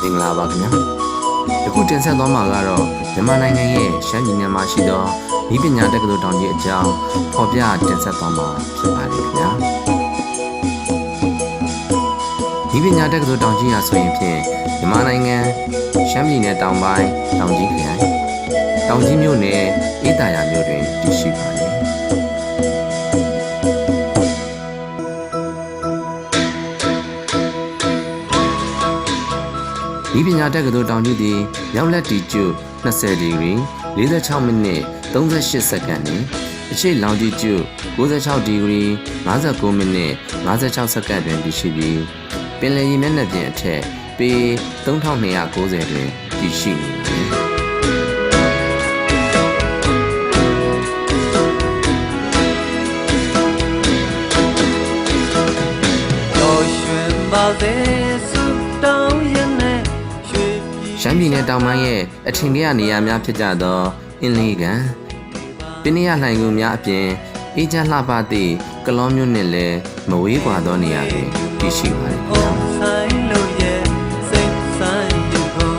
မင်္ဂလာပါခင်ဗျာယခုတင်ဆက်သွားမှာကတော့မြန်မာနိုင်ငံရဲ့ရှမ်းပြည်နယ်မှာရှိသောဤပညာတက္ကသိုလ်တောင်ကြီးအကြောင်းဖော်ပြတင်ဆက်သွားမှာဖြစ်ပါတယ်ခင်ဗျာဤပညာတက္ကသိုလ်တောင်ကြီးဟာဆိုရင်ဖြင့်မြန်မာနိုင်ငံရှမ်းပြည်နယ်တောင်ပိုင်းတောင်ကြီးခရိုင်တောင်ကြီးမြို့နယ်အေးတာယာမြို့တွင်တည်ရှိပါတယ် ဒီပညာတက္ကသိုလ်တောင်ကြီးသည်ရောက်လက်တီကျု20ဒီဂရီ46မိနစ်38စက္ကန့်နှင့်အရှိလောင်တီကျု96ဒီဂရီ59မိနစ်56စက္ကန့်တွင်တည်ရှိပြီးပင်လယ်ရေမျက်နှာပြင်အထက်ပေ3290တွင်တည်ရှိနေသည်တော်ရွှင်ပါစေ မ်းပြည်နယ်တောင်ပိုင်းရဲ့အထင်ကြီးနေရာများဖြစ်ကြသောအင်းလေးကန်ပင်နရလှိုင်ကူများအပြင်အေးချမ်းလှပသည့်ကလောမျိုးနှင့်လည်းမဝေးကွာသောနေရာတွင်တည်ရှိပါသည်ခင်ဗျာအောင်ဆိုင်လို့ရဲ့စိတ်ဆိုင်ယူခွန်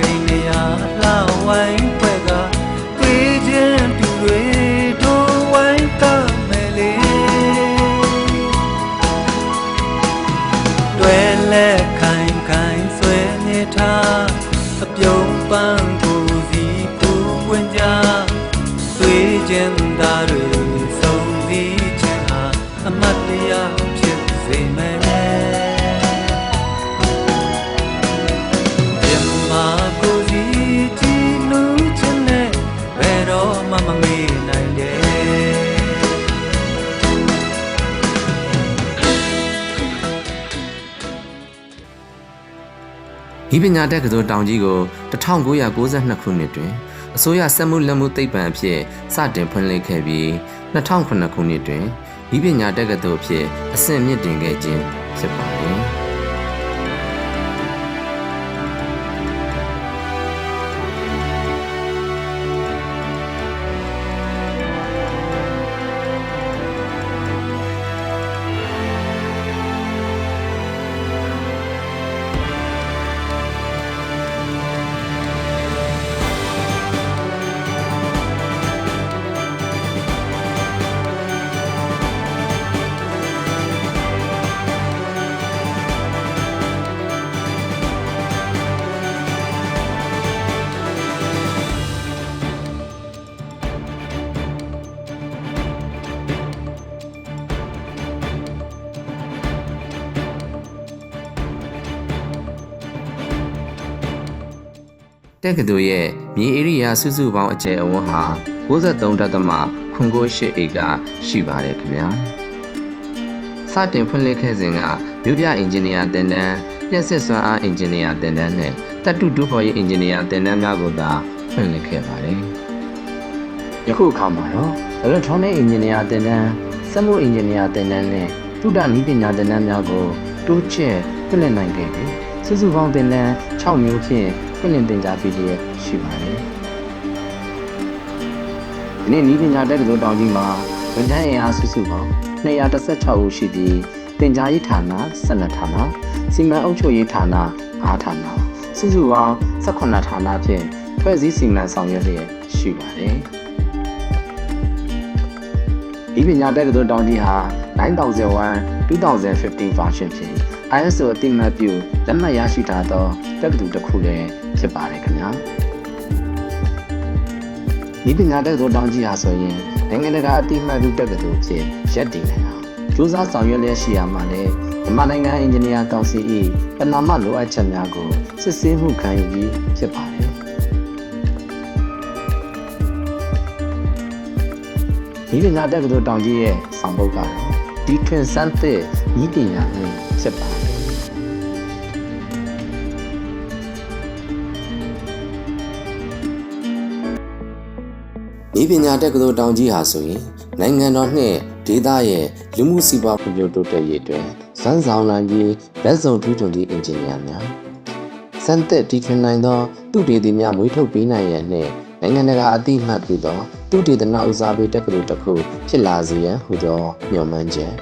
က ဘာ ဒီပညာတက္ကသိုလ်တောင်ကြီးကို1992ခုနှစ်တွင်အစိုးရစက်မှုလက်မှုသိပ္ပံအဖြစ်စတင်ဖွင့်လှစ်ခဲ့ပြီး2009ခုနှစ်တွင်ဒီပညာတက္ကသိုလ်အဖြစ်အဆင့်မြင့်တင်ခဲ့ခြင်းဖြစ်ပါသည် တက္ကသိုလ်ရဲ့မြေဧရိယာစုစုပေါင်းအကျယ်အဝန်းဟာ93.98ဧကရှိပါတယ်ခင်ဗျာစတင်ဖွင့်လှစ်ခဲ့စဉ်ကမြို့ပြအင်ဂျင်နီယာတင်တန်းလျှက်စစ်စွမ်းအားအင်ဂျင်နီယာတင်တန်းနဲ့တပ်တုဒုဖော်ရေးအင်ဂျင်နီယာတင်တန်းများကိုသာဖွင့်လှစ်ခဲ့ပါတယ်ယခုအခါမှာတော့ electronic engineer တင်တန်းစက်မှု engineer တင်တန်းနဲ့သုတနည်းပညာတင်တန်းများကိုတိုးချဲ့ဖွင့်လှစ်နိုင်ခဲ့ပြီးစုစုပေါင်းတင်တန်း6မျိုးဖြင့် ဖွင့်လှစ်တင်ကြားပေးလျက်ရှိပါတယ်။ဒီနေ့နည်းပညာတက္ကသိုလ်တောင်ကြီးမှာဝန်ထမ်းအင်အားစုစုပေါင်း216ဦးရှိပြီးတင်ကြားရေးဌာန12ဌာနစီမံအုပ်ချုပ်ရေးဌာန5ဌာနစုစုပေါင်း18ဌာနဖြင့်ဖွဲ့စည်းစီမံဆောင်ရွက်လျက်ရှိပါတယ်။ဒီပညာတက္ကသိုလ်တောင်ကြီးဟာ 9001 2015 version ဖြင့် ISO အသိအမှတ်ပြုလက်မှတ်ရရှိထားသောတက္ကသိုလ်တစ်ခုလည်းဖြစ်ပါတယ်ခင်ဗျာဒီပညာတက္ကသိုလ်တောင်ကြီးဟာဆိုရင်နိုင်ငံတကာအသိအမှတ်ပြုတက္ကသိုလ်ဖြစ်ရပ်တည်နေတာစူးစမ်းဆောင်ရွက်လျက်ရှိရမှာလဲမြန်မာနိုင်ငံအင်ဂျင်နီယာကောင်စီ၏ပဏာမလိုအပ်ချက်များကိုစစ်ဆေးမှုခံယူပြီးဖြစ်ပါတယ်ဒီပညာတက္ကသိုလ်တောင်ကြီးရဲ့ဆောင်ပုဒ်ကတော့ ဒီထွင်ဆန်းသစ်ဤပညာနဲ့ဖြစ်ပါတယ်ဤပညာတက္ကသိုလ်တောင်ကြီးဟာဆိုရင်နိုင်ငံတော်နှင့်ဒေသရဲ့လူမှုစီးပွားဖွံ့ဖြိုးတိုးတက်ရေးအတွက်စမ်းဆောင်နိုင်ပြီးလက်ဆောင်ထူးချွန်သည့်အင်ဂျင်နီယာများစစမ်းသစ်တီထွင်နိုင်သောသူတေသီများမွေးထုတ်ပေးနိုင်ရန်နှင့် နိုင်ငံတကာအသိမှတ်ပြုသောသူတေသနဥစားပေးတက္ကသိုလ်တစ်ခုဖြစ်လာစေရန်ဟူသောမျှော်မှန်းချက်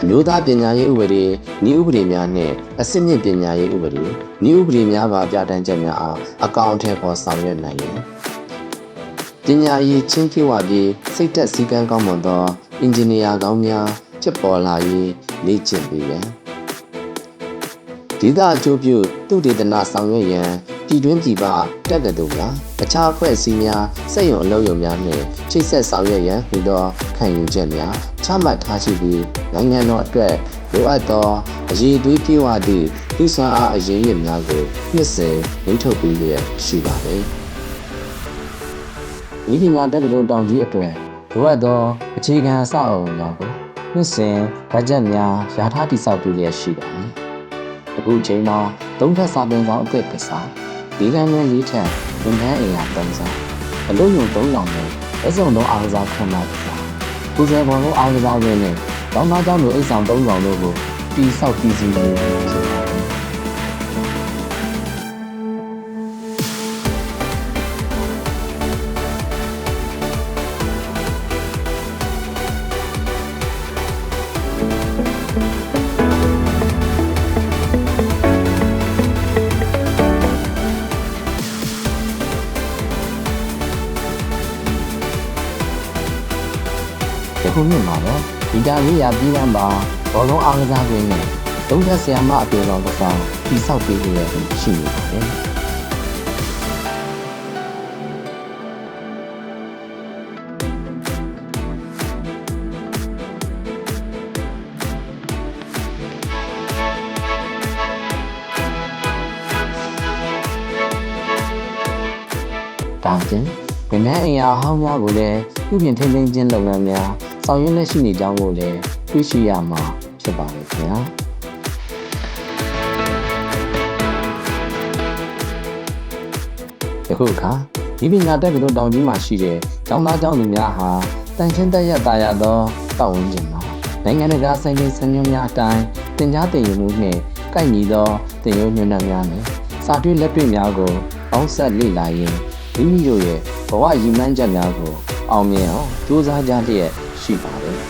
အမျိုးသားပညာရေးဥပဒေဤဥပဒေများနှင့်အစစ်မြင့်ပညာရေးဥပဒေဤဥပဒေများပါပြဋ္ဌာန်းချက်များအားအကောင့်ထဲပေါ်ဆောင်ရွက်နိုင်ရန်ပညာရေးချင်းပြဝပြီးစိတ်သက်စည်းကမ်းကောင်းမွန်သောအင်ဂျင်နီယာကောင်းများဖြစ်ပေါ်လာရေးလေ့ကျင့်ပေးရန်ဒေသအကျိုးပြုသူတေသနဆောင်ရွက်ရန်ပြည်တွင်းပြည်ပတက္ကသိုလ်များ အခြားအဖွဲ့အစည်းများစက်ရုံအလုပ်ရုံများနှင့်ချိတ်ဆက်ဆောင်ရွက်ရန်ဟူသောခံယူချက်များချမှတ်ထားရှိပြီးနိုင်ငံတော်အတွက်လိုအပ်သောအရေးသွေးပြေဝသည့်သူဆွမ်းအားအရေးရများကိုနှစ်စဉ်နှိထုတ်ပေးလျက်ရှိပါသည်။ဤပညာတက္ကသိုလ်တောင်ကြီးအတွက်လိုအပ်သောအခြေခံအဆောက်အအုံများကိုနှစ်စဉ်ဘတ်ဂျက်များယာထားတည်ဆောက်ပေးလျက်ရှိပါသည်။အခုချိန်မှာသုံးထပ်စာပင်ဆောင်အသစ်ကစား ဒီကံနဲ့ရေးထက်ဝန်ထမ်းအိမ်ယာသုံးစားအလို့ယုံသုံးလောင်နဲ့အစုံသောအားကစားခံမှကစားကိုယ်စားပေါ်သောအားကစားတွေနဲ့တောင်းသားကြောင့်လိုအိတ်ဆောင်သုံးဆောင်တို့ကိုတီဆောက်တည်စီနေဖြစ်ပါတယ် ခုနှစ်မှာတော့ဒီတာရေးရပြီးတမ်းပါဘောလုံးအားကစားတွေနဲ့သုံးသက်ဆရာမအပြေတော်ကစားတီဆောက်ပေးရတဲ့ရှိနေပါတယ်တောင်းတင်ဝန်ထမ်းအင်အားဟောင်းများကိုလည်းပြုပြင်ထိန်းသိမ်းခြင်းလုပ်ငန်းများ ဆောင်ရွက်လက်ရှိနေကြောင်းကိုလည်းတွေ့ရှိရမှာဖြစ်ပါတယ်ခင်ဗျာယခုအခါဒီပညာတက်ကလေးတောင်ကြီးမှာရှိတဲ့ကျောင်းသားကျောင်းသူများဟာတန်ရှင်းတက်ရတာရသောတောက်ဝန်းကျင်မှာနိုင်ငံတကာဆိုင်ရေးစံညွှန်းများအတိုင်းတင် जा တင်ယူမှုနှင့်ကိုက်ညီသောတင်ယူညွှန်းများနဲ့စာတွေ့လက်တွေ့များကိုပေါင်းဆက်လေ့လာရင်းမိမိတို့ရဲ့ဘဝရည်မှန်းချက်များကိုအောင်မြင်အောင်ကြိုးစားကြလျက် ရှိပါတယ်။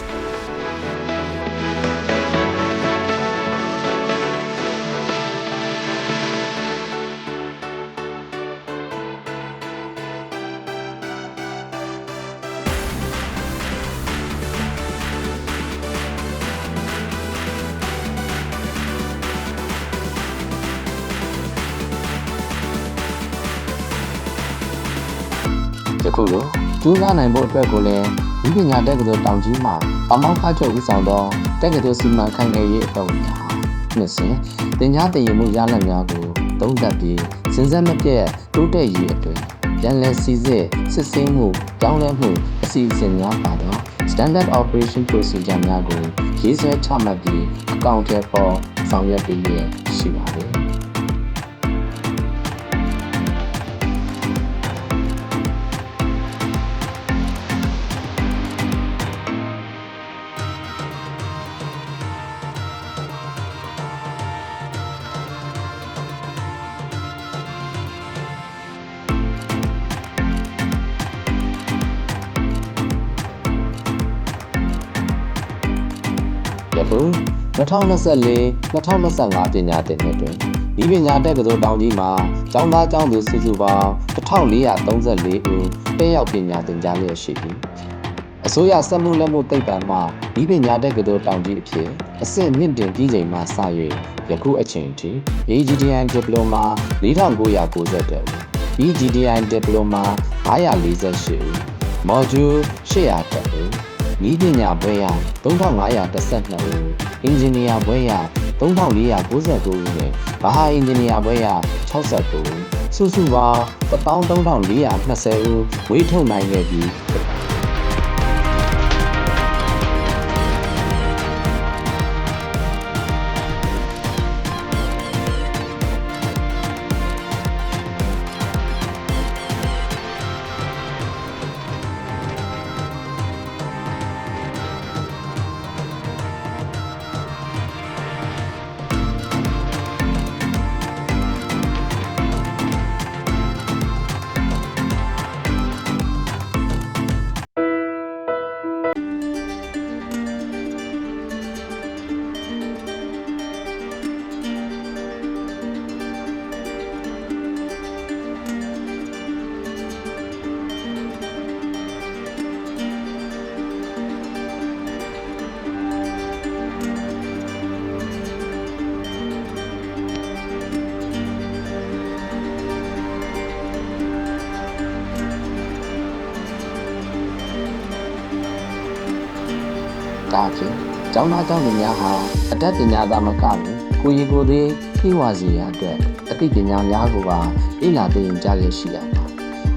ယခုလိုကျိုးစားနိုင်ဖို့အတွက်ကိုလည်း ဒီပညာတက္ကသိုလ်တောင်ကြီးမှာပမောက္ခချုပ်ဦးဆောင်သောတက္ကသိုလ်စီမံခန့်ခွဲရေးအဖွဲ့ဝင်များနှစ်စဉ်တင် जा တည်ယူမှုရလဒ်များကိုသုံးသပ်ပြီးစဉ်ဆက်မပြတ်တိုးတက်ရေးအတွက်ပြန်လည်စီစစ်စစ်ဆေးမှုကြောင်းလဲမှုအစီအစဉ်များပါတော့ Standard Operation Procedure များကိုရေးဆွဲချမှတ်ပြီးအကောင့်ထဲပေါ်ဆောင်ရွက်ပေးရရှိပါတယ်။ ယခု2024 2025ပညာသင်နှစ်တွင်ဒီပညာတက္ကသိုလ်တောင်ကြီးမှာကျောင်းသားကျောင်းသူစုစုပေါင်း1434ဦးတက်ရောက်ပညာသင်ကြားလျက်ရှိသည်အစိုးရစက်မှုလက်မှုသိပ္ပံမှဒီပညာတက္ကသိုလ်တောင်ကြီးအဖြစ်အဆင့်မြင့်တင်ပြီးချိန်မှစ၍ယခုအချိန်ထိ AGDN Diploma 4990ဦး BGDN Diploma 948ဦး Module 800 ဦးဤပညာဘွဲရ3512ဦးအင်ဂျင်နီယာဘွဲရ3499ဦးနဲ့ဘာဟာအင်ဂျင်နီယာဘွဲရ69ဦးစုစုပေါင်း13420ဦးဝေးထုတ်နိုင်ခဲ့ပြီး ဒါဖြင့်ကျောင်းသားကျောင်းသူများဟာအတတ်ပညာသာမကဘူးကိုယ်ရည်ကိုယ်သေးဖြည့်ဝစေရအတွက်အသိပညာများကိုပါလေ့လာသိရင်ကြားရရှိရပါ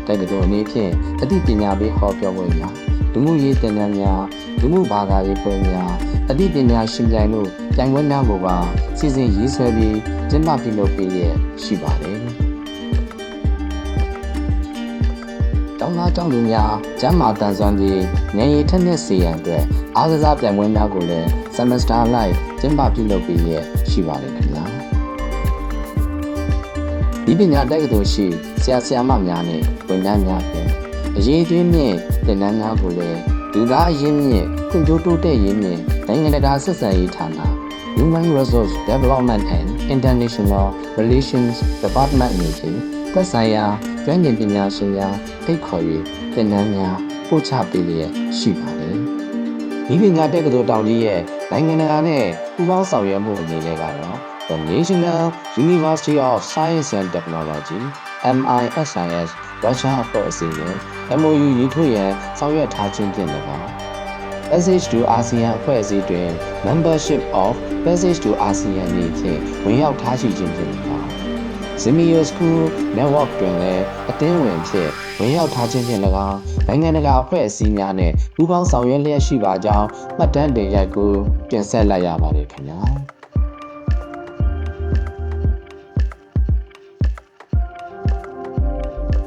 တက္ကသိုလ်အနေဖြင့်အသိပညာပေးဟောပြောပွဲများလူမှုရေးသင်တန်းများလူမှုဘာသာရေးပွဲများအသိပညာရှင်ပြိုင်လို့ပြိုင်ပွဲများကိုပါစီစဉ်ရေးဆွဲပြီးကျင်းပပြုလုပ်ပေးရရှိပါတယ် တောင်းသားတောင်းသူများကျမ်းမာတန်ဆွမ်းပြီးဉာဏ်ရည်ထက်မြက်စေရန်အတွက်အားကစားပြိုင်ပွဲများကိုလည်း semester live ကျင်းပပြုလုပ်ပြီးရရှိပါတယ်ခင်ဗျာဒီပညာတက္ကသိုလ်ရှိဆရာဆရာမများနဲ့ဝန်ထမ်းများဖြင့်အရေးသွင်းမြင့်သင်တန်းများကိုလည်းလူသားအရင်းမြင့်ဖွံ့ဖြိုးတိုးတက်ရေးနှင့်နိုင်ငံတကာဆက်ဆံရေးဌာန Human Resource Development and International Relations Department အနေဖြင့်သက်ဆိုင်ရာ ကျွမ်းကျင်ပညာရှင်များဖိတ်ခေါ်၍သင်တန်းများပို့ချပေးလျက်ရှိပါတယ်။ဒီပညာတက္ကသိုလ်တောင်ကြီးရဲ့နိုင်ငံတကာနဲ့ပူးပေါင်းဆောင်ရွက်မှုအနေနဲ့ကတော့ The National University of Science and Technology MISIS ရုရှားအဖွဲ့အစည်းနဲ့ MOU ရေးထိုးရန်ဆောင်ရွက်ထားခြင်းဖြင့်လည်းပါ Passage to ASEAN အဖွဲ့အစည်းတွင် Membership of Passage to ASEAN နည်းဖြင့်ဝင်ရောက်ထားရှိခြင်းဖြစ်ပါ Zemio School Network တွင်လည်းအသင်းဝင်ဖြစ်ဝင်ရောက်ထားခြင်းဖြင့်၎င်းနိုင်ငံတကာအဖွဲ့အစည်းများနဲ့ပူးပေါင်းဆောင်ရွက်လျက်ရှိပါကြောင်းမှတ်တမ်းတင်ရိုက်ကူးတင်ဆက်လိုက်ရပါတယ်ခင်ဗျာ